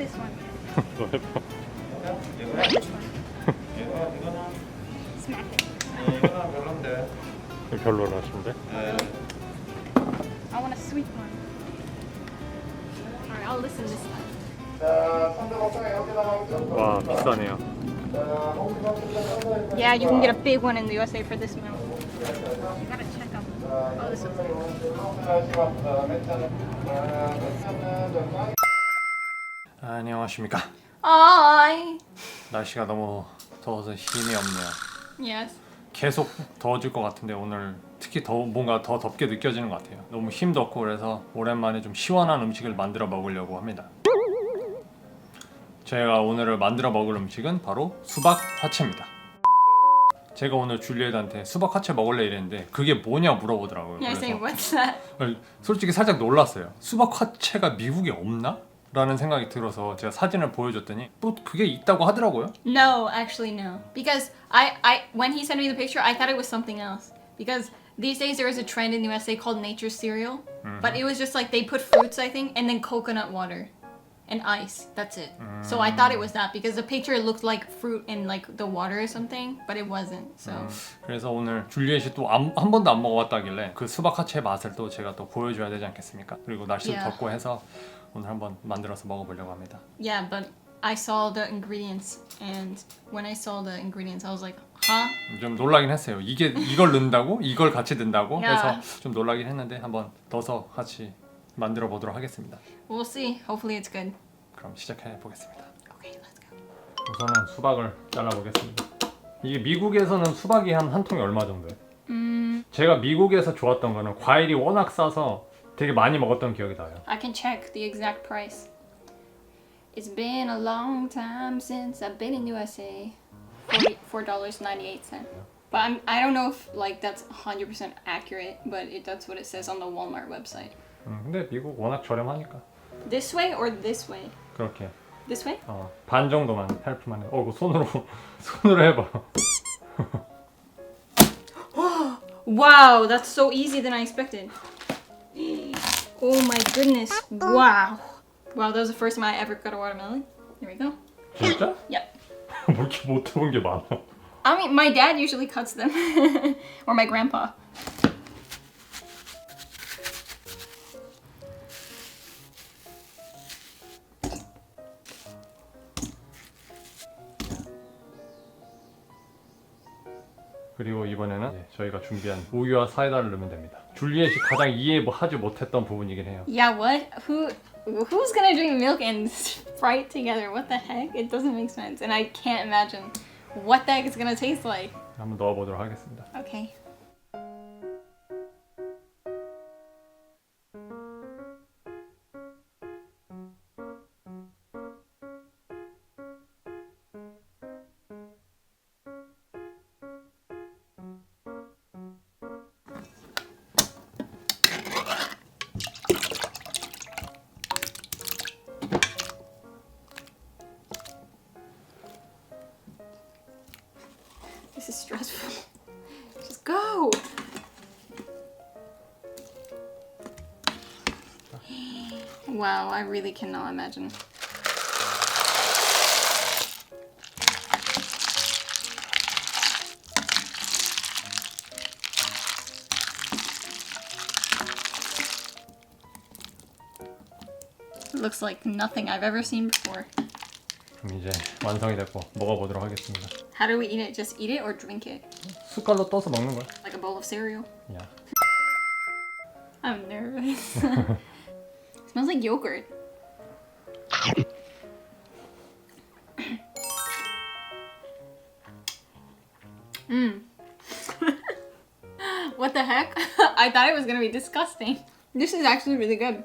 this one. 너 해봐. This one. Smack it. 이거는 별론데. 별로라 하신데? I want a sweet one. Alright, I'll listen this time. 자, 선대복장 여기다가 있죠. 와 비싸네요. Yeah, you can get a big one in the USA for this amount. You gotta check them. Oh, this one's 안녕하십니까. Hi. 날씨가 너무 더워서 힘이 없네요. Yes. 계속 더워질 것 같은데 오늘 특히 더 뭔가 더 덥게 느껴지는 것 같아요. 너무 힘없고 그래서 오랜만에 좀 시원한 음식을 만들어 먹으려고 합니다. 제가 오늘 만들어 먹을 음식은 바로 수박 화채입니다. 제가 오늘 줄리엣한테 수박 화채 먹을래 이랬는데 그게 뭐냐 물어보더라고요. 그래서 what's that? 솔직히 살짝 놀랐어요. 수박 화채가 미국에 없나? 라는 생각이 들어서 제가 사진을 보여줬더니 뭐 그게 있다고 하더라고요. No, actually no. Because I, I when he sent me the picture, I thought it was something else. Because these days there is a trend in the USA called nature cereal, but it was just like they put fruits, I think, and then coconut water And ice. That's it. So I thought it was that because the picture looked like fruit in like the water or something, but it wasn't. So 그래서 오늘 줄리엣이 또한 번도 안 먹어봤다길래 그 수박 화채 맛을 또 제가 또 보여줘야 되지 않겠습니까? 그리고 날씨도 Yeah. 덥고 해서 오늘 한번 만들어서 먹어보려고 합니다. yeah, but I saw the ingredients, and when I saw the ingredients, I was like, huh? 좀 놀라긴 했어요. 이게 이걸 넣는다고? 이걸 같이 넣는다고? 야. 그래서 좀 놀라긴 했는데 한번 넣어서 같이 만들어 보도록 하겠습니다. We'll see. Hopefully it's good. 그럼 시작해 보겠습니다. Okay, let's go. 우선은 수박을 잘라 보겠습니다. 이게 미국에서는 수박이 한 한 통에 얼마 정도예요? Mm, 제가 미국에서 좋았던 거는 과일이 워낙 싸서 되게 많이 먹었던 기억이 나요. I can check the exact price. It's been a long time since I've been in USA. Forty-four dollars ninety-eight cent. But I'm, I don't know if like that's hundred percent accurate, but it, that's what it says on the Walmart website. 음, 근데 미국 워낙 저렴하니까 This way or this way? 그렇게 This way? 어, 반 정도만 헬프만 해. 어, 이거 손으로 손으로 해봐. Wow, that's so easy than I expected. Oh my goodness! Wow, wow, that was the first time I ever cut a watermelon. There we go. 진짜? Yep. 뭐 이렇게 못 해본 게 많아. I mean, my dad usually cuts them, or my grandpa. 그리고 이번에는 저희가 준비한 우유와 사이다를 넣으면 됩니다. 줄리엣이 가장 이해하지 못했던 부분이긴 해요. Yeah, what? Who? Who's gonna drink milk and Sprite together? What the heck? It doesn't make sense, and I can't imagine what the heck it's gonna taste like. 한번 넣어보도록 하겠습니다. Okay. Wow, I really cannot imagine. It looks like nothing I've ever seen before. 그럼 이제 완성이 됐고 먹어보도록 하겠습니다. How do we eat it? Just eat it or drink it? 숟갈로 떠서 먹는 거야. Like a bowl of cereal? 야, I'm nervous. smells like yogurt. Mmm. what the heck? I thought it was gonna be disgusting. This is actually really good.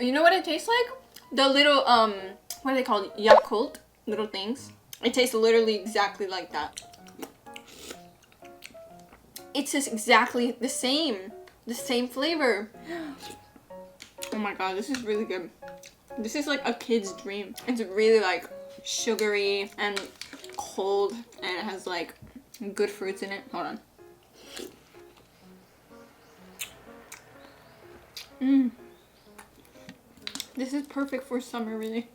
You know what it tastes like? The little um, what are they called? Yakult little things. It tastes literally exactly like that. It's just exactly the same The same flavor. Oh my god, this is really good. This is like a kid's dream. It's really like sugary and cold and it has like good fruits in it. Hold on. Mmm. This is perfect for summer, really.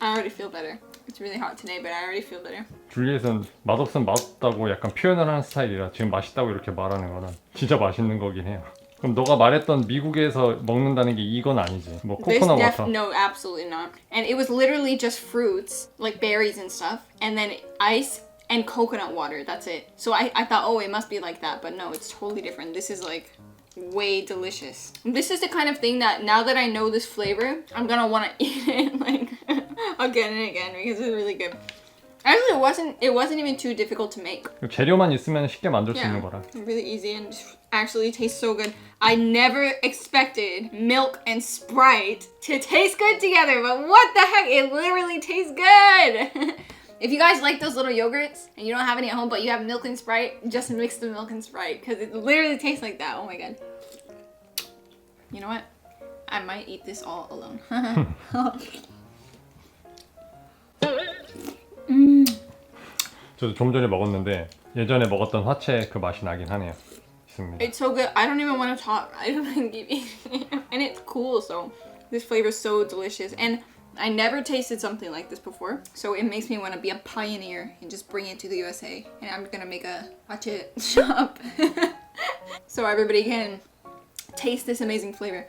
I already feel better. It's really hot today, but I already feel better. 줄리엣은 맛없으면 맛없다고 약간 표현을 하는 스타일이라 지금 맛있다고 이렇게 말하는 거는 진짜 맛있는 거긴 해요. 그럼 너가 말했던 미국에서 먹는다는 게 이건 아니지. 뭐 This 코코넛 def- 워터. no, absolutely not. And it was literally just fruits, like berries and stuff, and then ice and coconut water. That's it. So I, I thought, oh, it must be like that, but no, it's totally different. This is like way delicious. This is the kind of thing that now that I know this flavor, I'm gonna want to eat it like again and again because it's really good. Actually, it wasn't. It wasn't even too difficult to make. 재료만 있으면 쉽게 만들 수 Yeah, 있는 거라. really easy and actually tastes so good. I never expected milk and Sprite to taste good together, but what the heck? It literally tastes good. if you guys like those little yogurts and you don't have any at home, but you have milk and Sprite, just mix the milk and Sprite because it literally tastes like that. Oh my god. You know what? I might eat this all alone. 저도 좀 전에 먹었는데 예전에 먹었던 화채 그 맛이 나긴 하네요. 있습니다. It's so good. I don't even want to talk. I don't even keep eating it. And it's cool, so this flavor is so delicious. And I never tasted something like this before, so it makes me want to be a pioneer and just bring it to the USA. And I'm gonna make a watch it shop so everybody can taste this amazing flavor.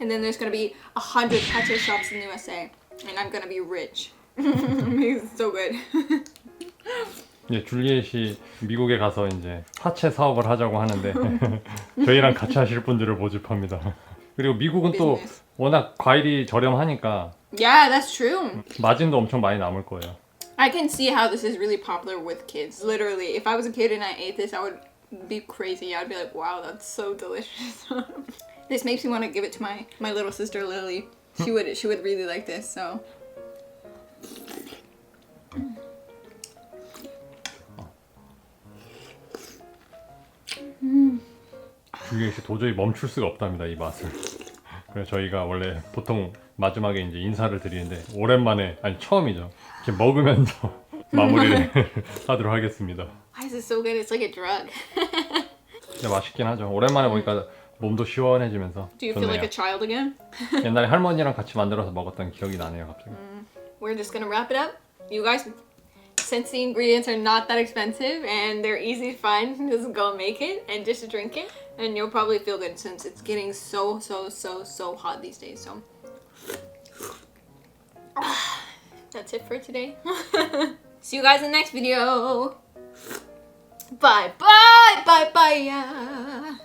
And then there's gonna be a hundred patio shops in the USA, and I'm gonna be rich. It's so good. 예, 줄리엣이 미국에 가서 이제 화채 사업을 하자고 하는데 저희랑 같이 하실 분들을 모집합니다. 그리고 미국은 또 Business. 워낙 과일이 저렴하니까 yeah, that's true. 마진도 엄청 많이 남을 거예요. I can see how this is really popular with kids. Literally, if I was a kid and I ate this, I would be crazy. I'd be like, wow, that's so delicious. this makes me want to give it to my my little sister Lily. She would she would really like this. So 줄리엣이 도저히 멈출 수가 없답니다 이 맛을. 그래서 저희가 원래 보통 마지막에 이제 인사를 드리는데 오랜만에 아니 처음이죠. 이렇게 먹으면서 마무리를 하도록 하겠습니다. why is it so good? It's like a drug. 진짜 맛있긴 하죠. 오랜만에 보니까 몸도 시원해지면서 Do you feel 좋네요. like a child again? 옛날에 할머니랑 같이 만들어서 먹었던 기억이 나네요 갑자기. We're just gonna wrap it up. You guys, since the ingredients are not that expensive and they're easy to find, just go make it and just drink it, and you'll probably feel good since it's getting so so so so hot these days. So that's it for today. See you guys in the next video. Bye bye bye bye. yeah.